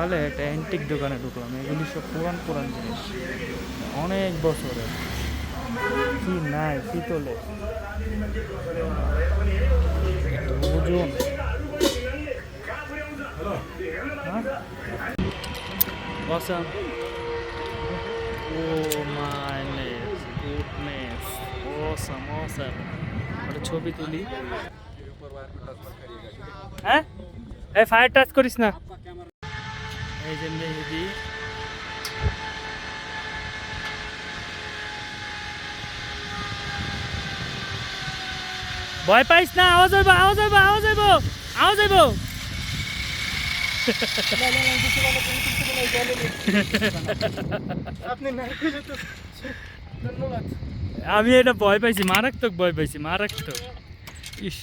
সকালে একটা অ্যান্টিক দোকানে ঢুকলাম এগুলি সব পুরান পুরান জিনিস অনেক বছরের কি নাই পিতলে ওজন হ্যাঁ? Awesome. Oh my goodness. Awesome, awesome. একটা ছবি তুলি হ্যাঁ এই ফায়ার টাচ করিস না এই যে মেহেদি ভয় পাইস না আওয়াজ হইব আওয়াজ হইব আওয়াজ হইব আওয়াজ হইব আপনি নাই খুঁজে তো ধন্যবাদ আমি এটা ভয় পাইছি মারাত্মক ভয় পাইছি মারাত্মক ইস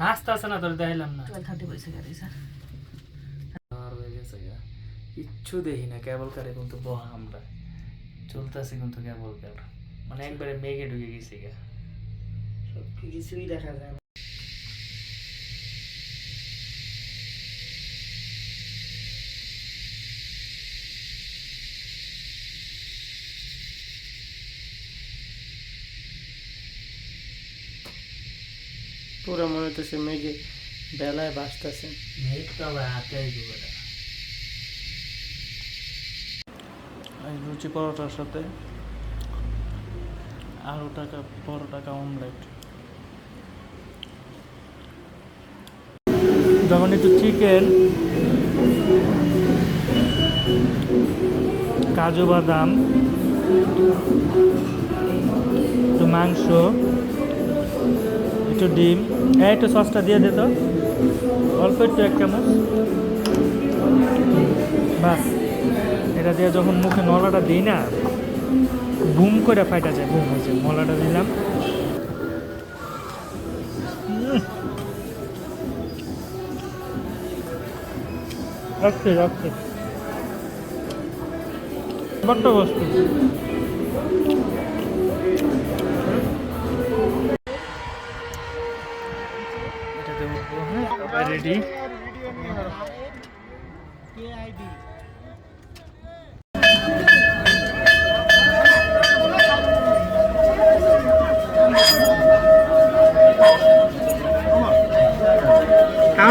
হাসতে আসে না তোর দেখাইলাম না। আর হয়ে গেছে গা। কিচ্ছু দেখি না কেবল কারে কিন্তু বহা আমরা চলতেছে কিন্তু কেবল কার মানে একবারে মেঘে ঢুকে গেছি গা সব কিছুই দেখা যায় না পুরো মনে হতেছে মেঘে বেলায় বাসতেছে মেঘ তো আবার হাতে এই লুচি পরোটার সাথে আরও টাকা বড় টাকা অমলেট যখন একটু চিকেন কাজু বাদাম, একটু মাংস, একটু ডিম। একটু সসটা দিয়ে দে তো। অল্প একটু এক চামচ। দিয়ে যখন মুখে নলাটা দিই না, বুম করে ফাইটা যায়, বুম হয়েছে মলাটা দিলাম। রাখছি বড্ড বস্তু এটাতে উঠবো হ্যাঁ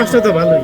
মাছটা তো ভালোই।